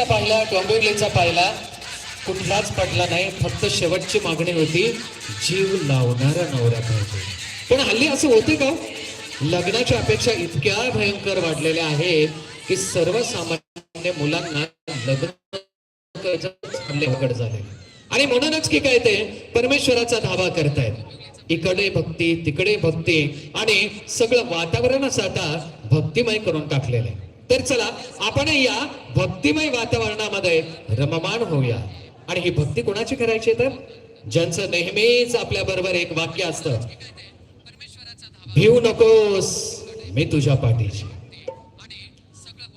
पाहिला मुंबईचा पाहिला डोंबिवलीचा पाहिला कुठलाच पडला नाही फक्त शेवटची मागणी होती जीव लावणारा नवरा पाहिजे पण हल्ली असं होते का? लग्नाच्या अपेक्षा इतक्या भयंकर वाढलेल्या आहेत की सर्वसामान्य मुलांना लग्न अवघड झाले आणि म्हणूनच की काय ते परमेश्वराचा धावा करतायत. इकडे भक्ती तिकडे भक्ती आणि सगळं वातावरणच आता भक्तिमय करून टाकलेलं आहे. तर चला आपण या भक्तिमय वातावरणामध्ये रममाण होऊया. आणि ही भक्ती कोणाची करायची तर? ज्यांचं नेहमीच आपल्या बरोबर एक वाक्य असत भिऊ नकोस मी तुझ्या पाठीशी.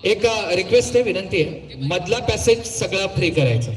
एक रिक्वेस्ट आहे विनंती आहे मधला पॅसेज सगळा फ्री करायचा.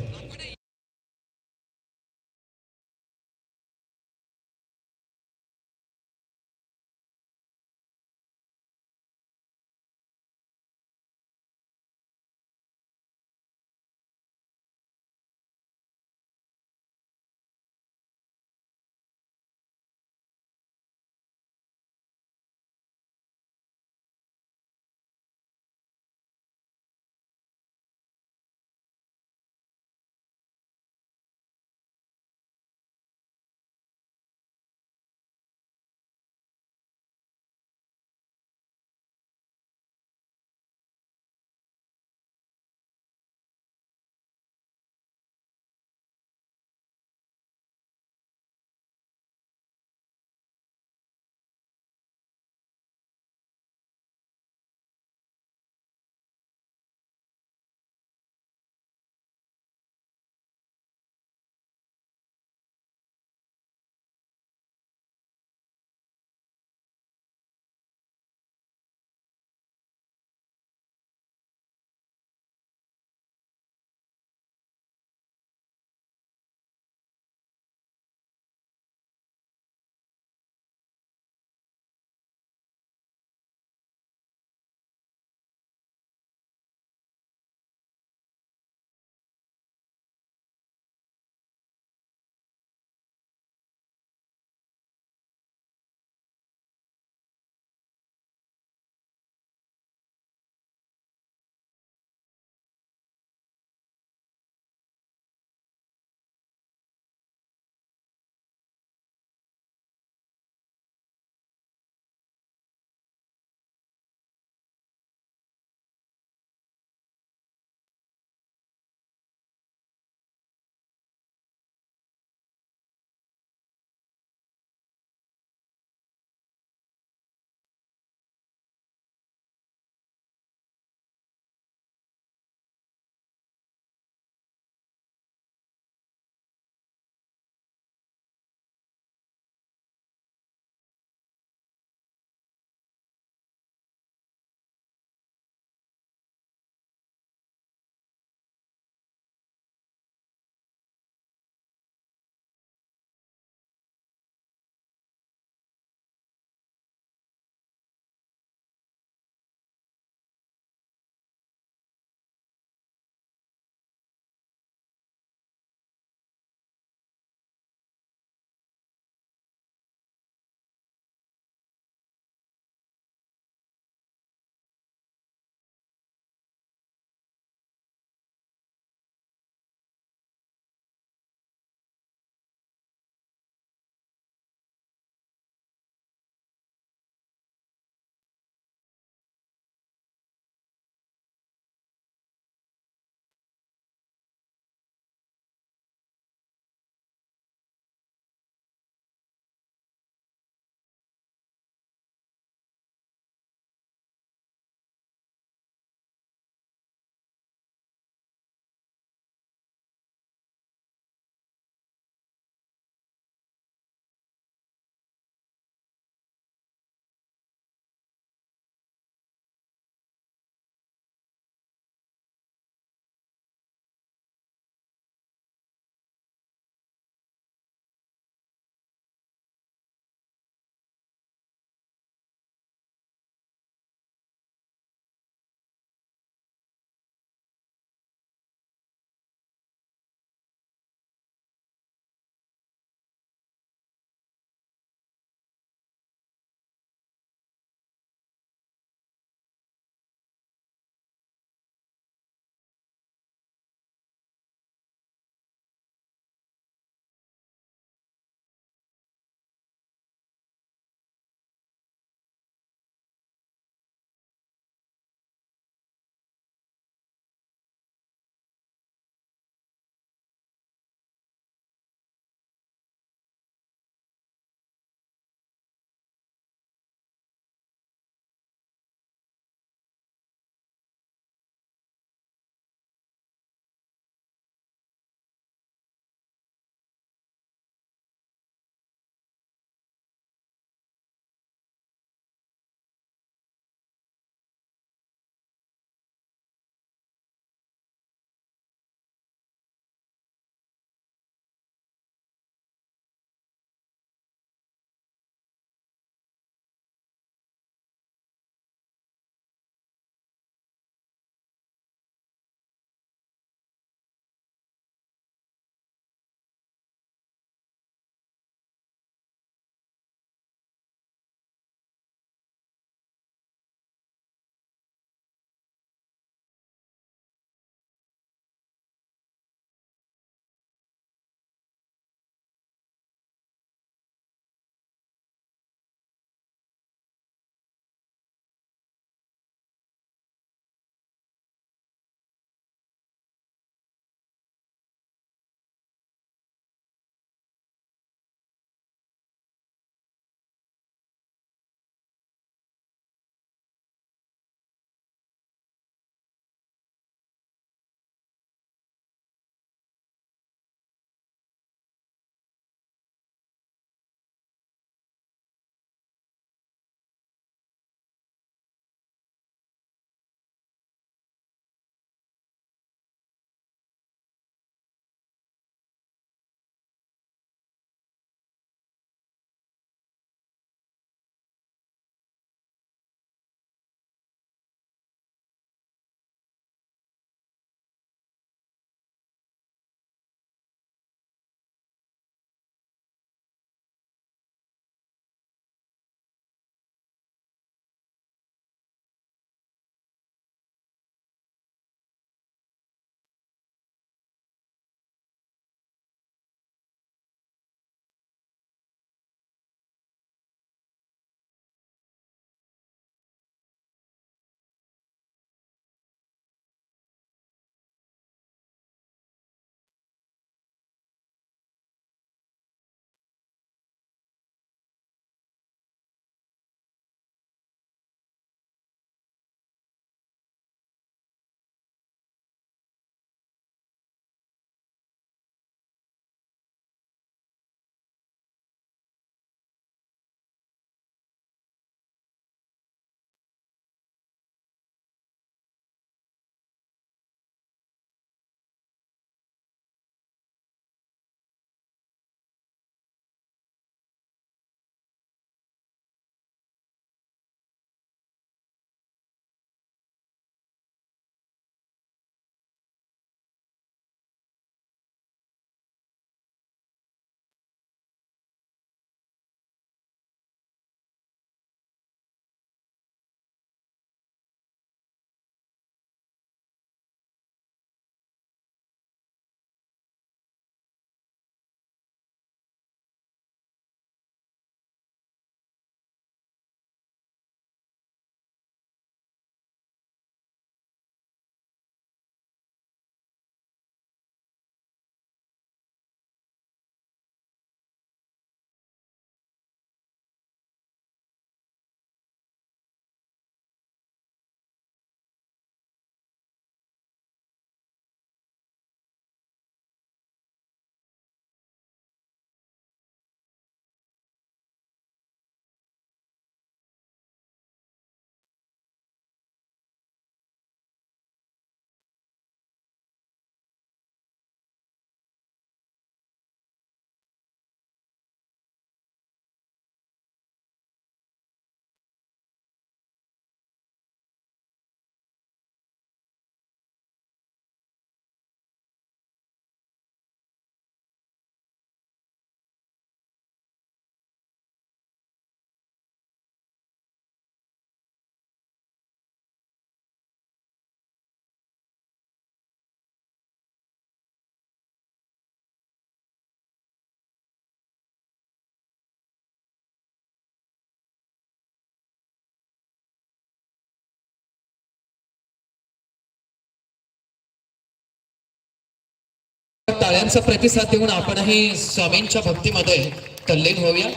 टाळ्यांचा प्रतिसाद देऊन आपणही स्वामींच्या भक्तीमध्ये तल्लीन होऊया.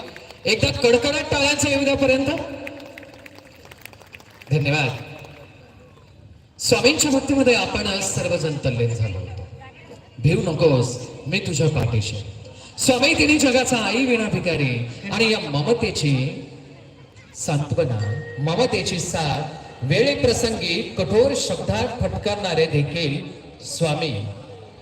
एकदा कडकडत टाळ्यांचा येऊ द्यापर्यंत धन्यवाद. स्वामींच्या भक्तीमध्ये आपण सर्वजण तल्लीन झालो होतो. भिऊ नकोस मी तुझ्या पाठीशी. स्वामी तिने जगाचा आई विना भिकारी आणि या ममतेची सांत्वना ममतेची साथ वेळेप्रसंगी कठोर शब्दात फटकारणारे देखील स्वामी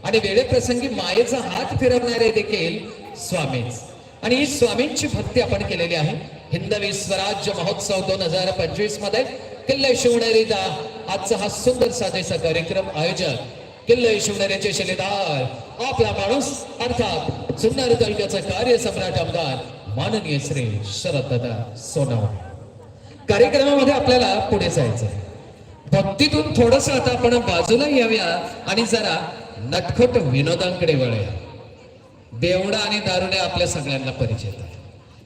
आणि वेळेप्रसंगी मायेचा हात फिरवणारे देखील स्वामीच. आणि ही स्वामींची भक्ती आपण केलेली आहे. हिंदवी स्वराज्य महोत्सव दोन हजार पंचवीसमध्ये किल्ले शिवनेरीचा आजचा हा सुंदर साधेचा कार्यक्रम आयोजक किल्ले शिवनेरीचे शिलेदार आपला माणूस अर्थात सुंदर तालुक्याचा कार्य सम्राट आमदार माननीय श्री शरददा सोनावणे. कार्यक्रमामध्ये आपल्याला पुढे जायचं भक्तीतून थोडस आता आपण बाजूला याव्या आणि जरा नटखट विनोदांकडे वळूया. बेवडा आणि दारुडे आपल्या सगळ्यांना परिचित आहे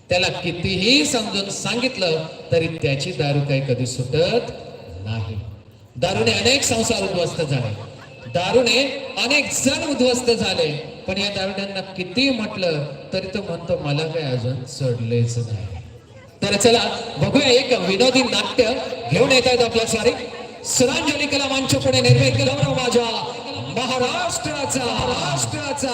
त्याला कितीही समजून सांगितलं तरी त्याची दारू काही कधी सुटत नाही. दारूने अनेक संसार उद्ध्वस्त झाले. दारूने अनेक जण उद्ध्वस्त झाले. पण या दारुड्यांना किती म्हटलं तरी तो म्हणतो मला काही अजून चढलेच नाही. तर चला बघूया एक विनोदी नाट्य घेऊन येत आहेत आपल्या सारी. सुरांजली कला मंच पुढे निर्मित गौरव माझ्या महाराष्ट्राचा. महाराष्ट्राचा.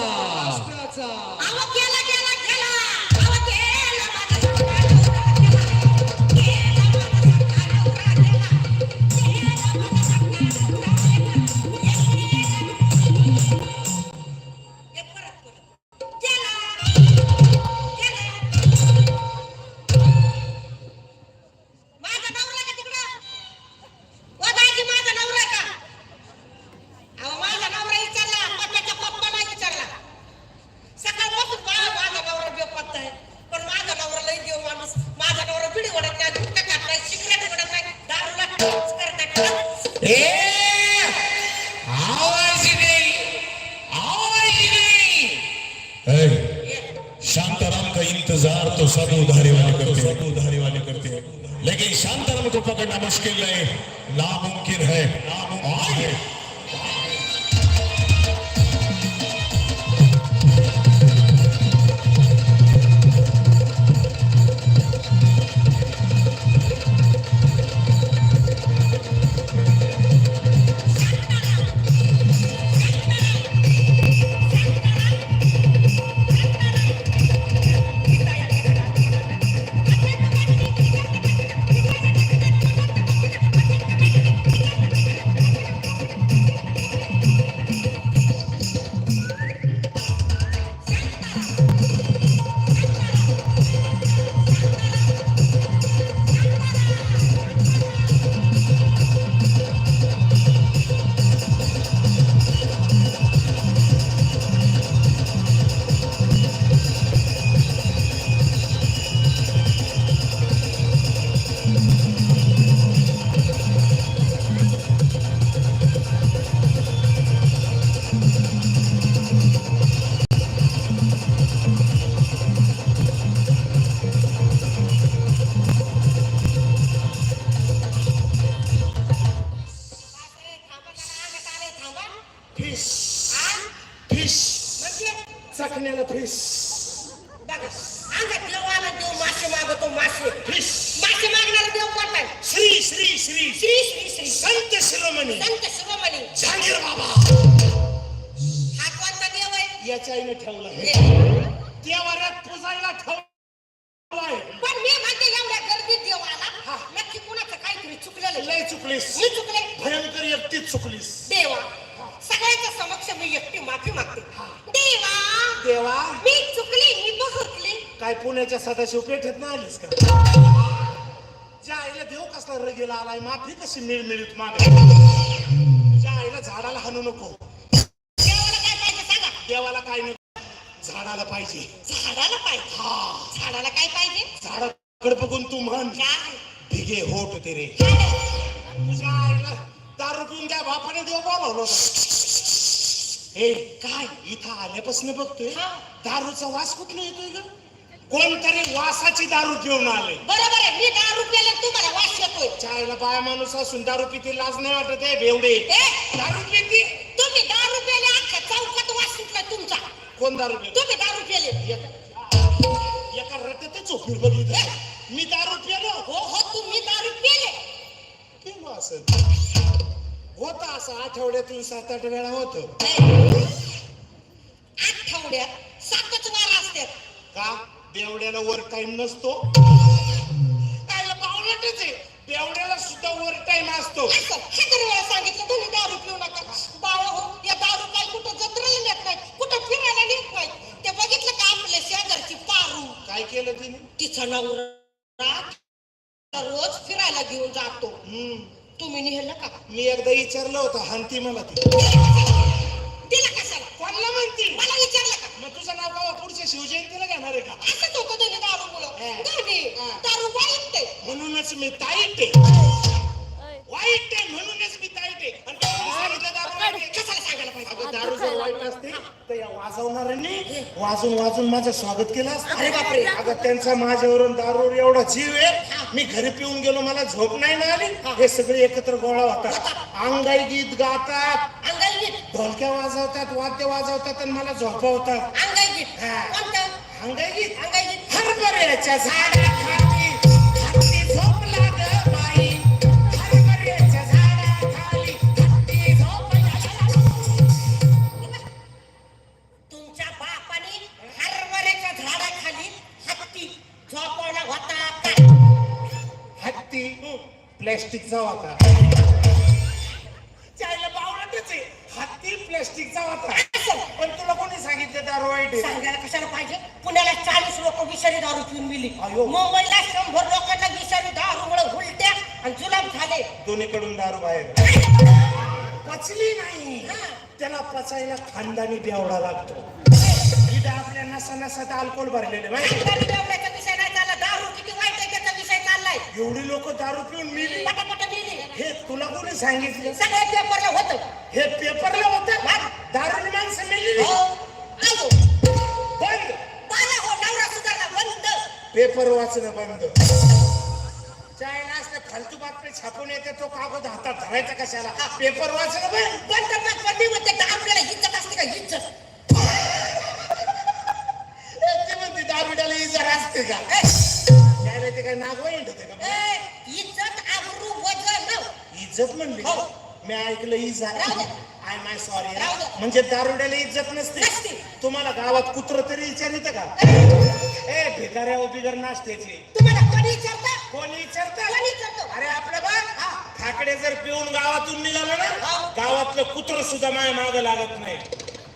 सब उधारी वाले करते सब उधारी वाले करते हैं। लेकिन शांताराम को पकड़ना मुश्किल है नामुमकिन है। नामुमकिन है। आहे? श्री श्री श्री श्री श्री श्री. संत शिरोमणी. संत शिरोमणी. जहांगीर बाबा. हा कोणता देव आहे. याच्या आईने ठेवला. देवाऱ्यात पुजायला ठेवला आहे. पण मी म्हणते एवढ्या गर्दीत देव आला नक्की कुणाचं काहीतरी चुकलेलं. लय चुकलीस. मी चुकले. भयंकर एकटीच चुकलीस. देवा सगळ्यांच्या समक्ष मी एकटी माफी मागते. देवा देवा. मी चुकली मी बघतली. काय पुण्याच्या सदाशिव पेठेत ना आलीस का? ज्या आईला देव कसला रगेला आलाय माफी कशी मिळमिळीत माग? ज्या आईला झाडाला हाणू नको. देवाला काय पाहिजे सांगा? देवाला काय नको झाडाला पाहिजे. झाडाला पाहिजे? हा. झाडाला काय पाहिजे? झाडाकडे बघून तू म्हण. काय? भिगे होट तेरे काय? तुझ्या आईला दारू पिऊन त्या बापाने देव बोलावलं होतं. हे काय? इथं आल्यापासून बघतोय? हा. दारूचा वास कुठला येतोय ग? कोणतरी वासाची दारू पिऊन आले. बरोबर आहे मी दारू प्याले तुम्हाला वास येतोय. चायला बाया माणूस असून दारू पिते लाज नाही वाटत आहे बेवडे. ए, दारू पिते? तुम्ही दारू प्याले अख्ख्या चौकात वास सुटला तुमच्या कोण दारू पिलं? तुम्ही दारू पेले एका रट्यातच झोपून बघितलं. मी दारू पिलो. हो हो तुम्ही दारू पेले पिलो असं होत असं आठवड्यातून सात आठ वेळा होत. आठवड्यात सातच वार असतात. का? बेवड्याला वर टाइम नसतो. पावलटच आहे. बेवड्याला सुद्धा वर टाइम असतो. वेळा सांगितलं तुम्ही दारू पिऊ नका. बाळा हो या दारू काय कुठं जत्रेला नेत नाही कुठं फिरायला नेत नाही. ते बघितलं का आपल्या शेजारची पारू? काय केलं तिने? तिचा नवरा रोज फिरायला घेऊन जातो. तुम्ही नेलं का मी एकदा विचारलं होतं हानती मला ती. माझं स्वागत केलं अरे बापरे. अगं त्यांचा माझ्यावरून दारूवर एवढा जीव आहे. मी घरी पिऊन गेलो मला झोप नाही ना आली हे सगळे एकत्र गोळा होतात. अंगाई गीत गातात. अंगाई गीत? ढोलक्या वाजवतात वाद्य वाजवतात आणि मला झोपवतात. अंगाई गीत? हा. अंगाई गीत? अंगाई गीत. हरभऱ्याच्या झाडाखाली प्लॅस्टिकचा होता चायला बावळटच आहे. हत्ती प्लॅस्टिकचा होता पण तुला कोणी सांगितलं दारू वाईट आहे? सांगायला कशाला पाहिजे? पुण्याला चाळीस लोक विषारी दारू पिऊन मिली अयो. मुंबईला शंभर लोकांना विषारी दारूमुळे उलट्या आणि जुलाब झाले. दोन्हीकडून दारू बाहेर. पचली नाही. त्याला पचायला खानदानी बेवडा लागतो. इथं आपल्या नसा नसात अल्कोहोल भरलेले माहिती आहे? खानदानी बेवड्याचा विषय नाही चालला दारू किती वाईट आहे त्याचा विषय चाललाय एवढी लोक दारू पिऊन मिली. पटापट मिली हे तुला कोणी सांगितलं? सगळ्या पेपरला होतं. हे पेपरला होतं? दारूने माणसं मेलेली हो. बंद. बाला हो नवरा सुधारला. बंद. पेपर वाचणं बंद. चायना असले फालतू बातमी छापून येते तो कागद हातात धरायचा कशाला? पेपर वाचणं बंद. बंद बंदी म्हणते. का आपल्याला इज्जत असते का? इज्जत ए, ते म्हणते दारुड्याला इजार असते का? काय ते काय नागवा येत का इज्जत आबरू वजन. इज्जत म्हणली हो. मी ऐकलं राहू दे. आय माय सॉरी राहू दे. म्हणजे दारुड्याला इज्जत नसते. नसते. तुम्हाला गावात कुत्र तरी विचारित का? ए. भिकाऱ्या बिगर नाश्त्याची. तुम्हाला कोणी विचारता? कोणी विचारत? कोणी विचारतो? अरे आपलं बघ ठाकडे जर पिऊन गावातून निघालं ना हा. गावातलं कुत्र सुद्धा माझ्या माग लागत नाही.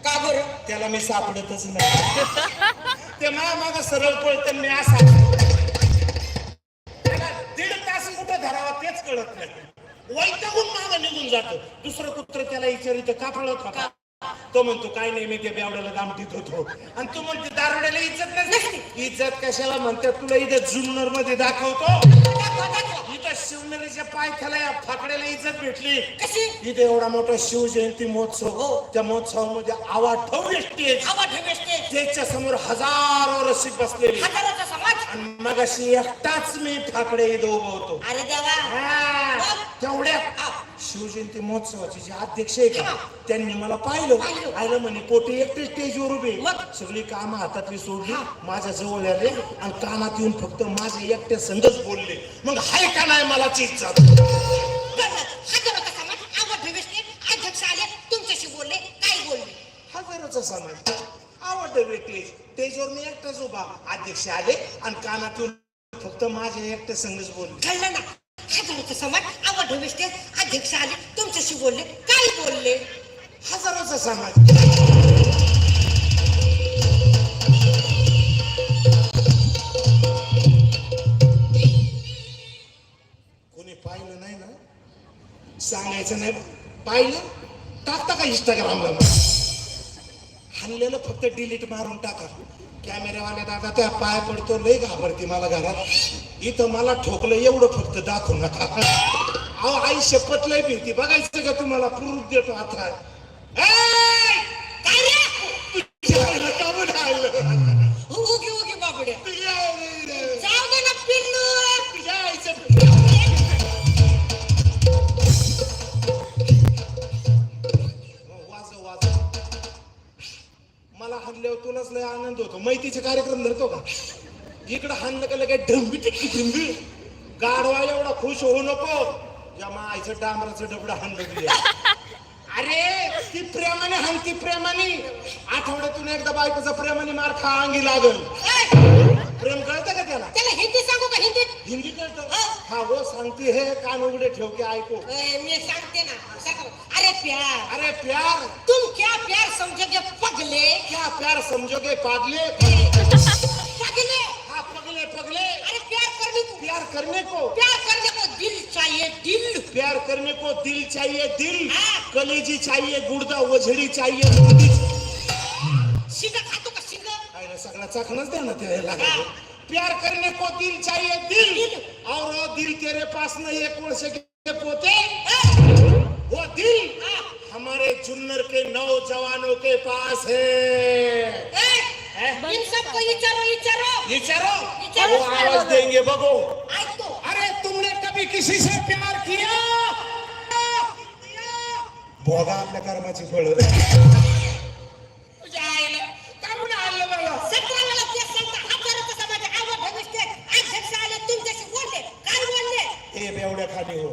का बरं? त्याला मी सापडतच नाही. ते माझ्या माग सरळ पळत मी असा कळत नाही. वैतागून माग निघून जातो. दुसरं कुत्र त्याला विचारित का पळत होता? तो म्हणतो काय नाही मी त्या बेवड्याला दामटीत होतो. आणि तू म्हणते दारुड्याला इज्जत नसते. इज्जत कशाला म्हणतात? तुला इथं जुन्नरमध्ये दाखवतो. दाखवा, दाखवा. इथं शिवनेरीच्या पायथ्याला या फाकड्याला इज्जत भेटली. इथे एवढा मोठा शिवजयंती महोत्सव हो. त्या महोत्सवामध्ये स्टेज आवाज भेटते स्टेजच्या समोर हजारो रसिक बसलेली. आणि मगाशी एकटाच मी फाकडे इथं उभं होतो. तेवढ्यात शिवजयंती महोत्सवाचे जे अध्यक्ष आहे का त्यांनी मला पाहिलं. आयलं म्हणे पोटे एकटे स्टेजवर उभे? सगळी कामं हातातली सोडली माझ्या जवळ आले आणि कानात येऊन फक्त माझे एकटे संघच बोलले. मग हाय का नाही मला चिंता हजाराचा समाज आवडतं व्यक्ती स्टेजवर मी एकटाच उभा. अध्यक्ष आले आणि कानात येऊन फक्त माझे एकटे संघच बोलले. हजाराचा समाज आवाज भेटते अध्यक्ष आले तुमच्याशी बोलले. काय बोलले? हजारोचा समाज. कोणी पाहिलं नाही ना? सांगायचं नाही. पाहिलं? टाकता का इंस्टाग्रामला हल्लेलं फक्त डिलीट मारून टाका. कॅमेरावाल्या दादा त्या पाय पडतो लय घाबरते मला घरात. इथं मला ठोकलं एवढं फक्त दाखवू नका. अहो आई शपथ लय भीती. बघायचं का तुम्हाला? प्रूफ देतो आता. ए! काय रे? तुझ्या आईला का बरं आलं? उगी उगी बाबड्या तुझ्या आईला- जाऊ दे ना पिल्लू. तुझ्या आईचं- वाजव वाजव. मला हल्ल्यावर तुलाच लय आनंद होतो. मैतीचे कार्यक्रम धरतो का? इकडं हाणलं का लगे ढंबी टिक्की ढिंबी? गाडवा एवढा खुश होऊ नको. या मायचं डांबराचं डबडं तुझ्या अरे ती प्रेमाने हाण ती प्रेमाने. आठवड्यातून एकदा बायकोचा प्रेमाने मार खा अंगी लागल. प्रेम कळतं का त्याला? त्याला हिंदी सांगू का हिंदीत? हिंदी कळतं. हा. हो सांगते हे कान उघडे ठेव के ऐको. मी सांगते ना. सांग. अरे प्यार. अरे प्यार. तुम क्या प्यार समझोगे पगले? क्या प्यार समझोगे पागले? हाँ पगले. प्यार करने को। प्यार करने को दिल चाहिए दिल। प्यार करने को दिल चाहिए दिल। हाँ। कलेजी चाहिए गुर्दा वझड़ी चाहिए मुर्दी शिंग खातो का शिंग अरे सगळा चाखणच द्या ना त्याला प्यार करने को दिल चाहिए दिल। और वो दिल तेरे पास नहीं एक वर्ष के पोते? वो दिल। हमारे जुन्नर के नौजवानों के पास है। इन सबको विचारो विचारो विचारो विचारो। वो आवाज देंगे बगो। अरे तुमने कभी किसी से प्यार किया? भोगा आपल्या कर्माची फळ हे बेवड्या खाली हो।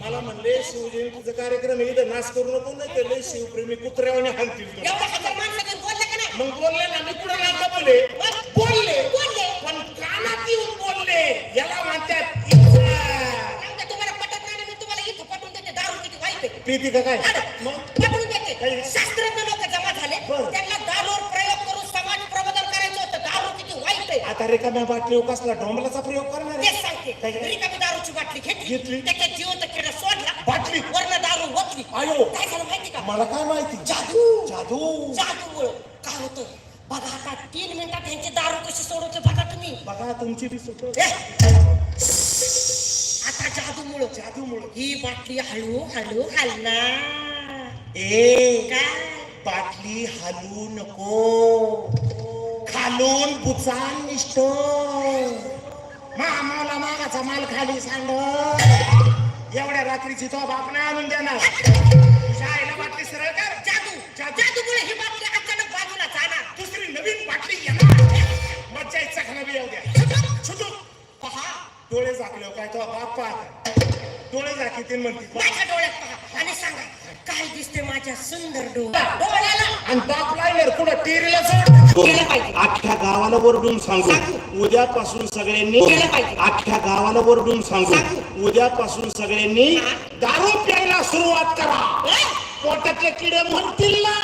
मला म्हणले शिवजयंतीचा कार्यक्रम इथं नाच करू नको नाही शिवप्रेमी कुत्र्यावाने हाणतील मग बोलले ना मी पुढे नाका बोले बोलले. बोलले. पण कानात येऊन बोलले. याला म्हणतात तुम्हाला पटत नाही मी तुम्हाला इथं पटवून देते. दारू किती वाईट आहे. पिती का काय? मग? पटवून देते? शास्त्रज्ञ लोक जमा झाले. त्यांना दारूवर प्रयोग करून समाज प्रबोधन करायचं होतं. दारू किती वाईट आहे. आता रिकाम्या बाटली कसला डोंबलाचा प्रयोग करणार? तेच सांगते? रिकामी दारूची बाटली घेतली. त्याच्यात जिवंत किडा सोडला. बाटली? वरनं दारू ओतली. काय झालं माहिती का? मला काय माहिती? जादू. जादू. बघा आता तीन मिनिटात यांची दारू कशी सोडवते बघा तुम्ही. बघा तुमची बी सुट. ए! आता जादूमुळं. जादूमुळं. ही बाटली हळू हळू हलणार ए काय? बाटली हलू नको. खालून बुचान निष्ठो. मामाला मागाचा माल खाली सांड. एवढ्या रात्रीची तो बाप नाही आणून देणार. आईला बाटली सरळ कर. जादू. जादूमुळे ही बाटली नवीन बाटली येणार मज्जा बी येऊ द्या. छुटू पहा डोळे झाकले काय तो बाप पाहत डोळे झाकी म्हणते. माझ्या डोळ्यात पहा आणि सांगा काय दिसते माझ्या सुंदर डोळ्या डोळ्याला आणि बाप कुठं? टेरीला केलं पाहिजे. अख्ख्या गावाला ओरडून सांगू. उद्यापासून सगळ्यांनी केलं पाहिजे. अख्ख्या गावाला ओरडून सांगू. उद्यापासून सगळ्यांनी दारू प्यायला सुरुवात करा! पोटातले किडे म्हणतील ना.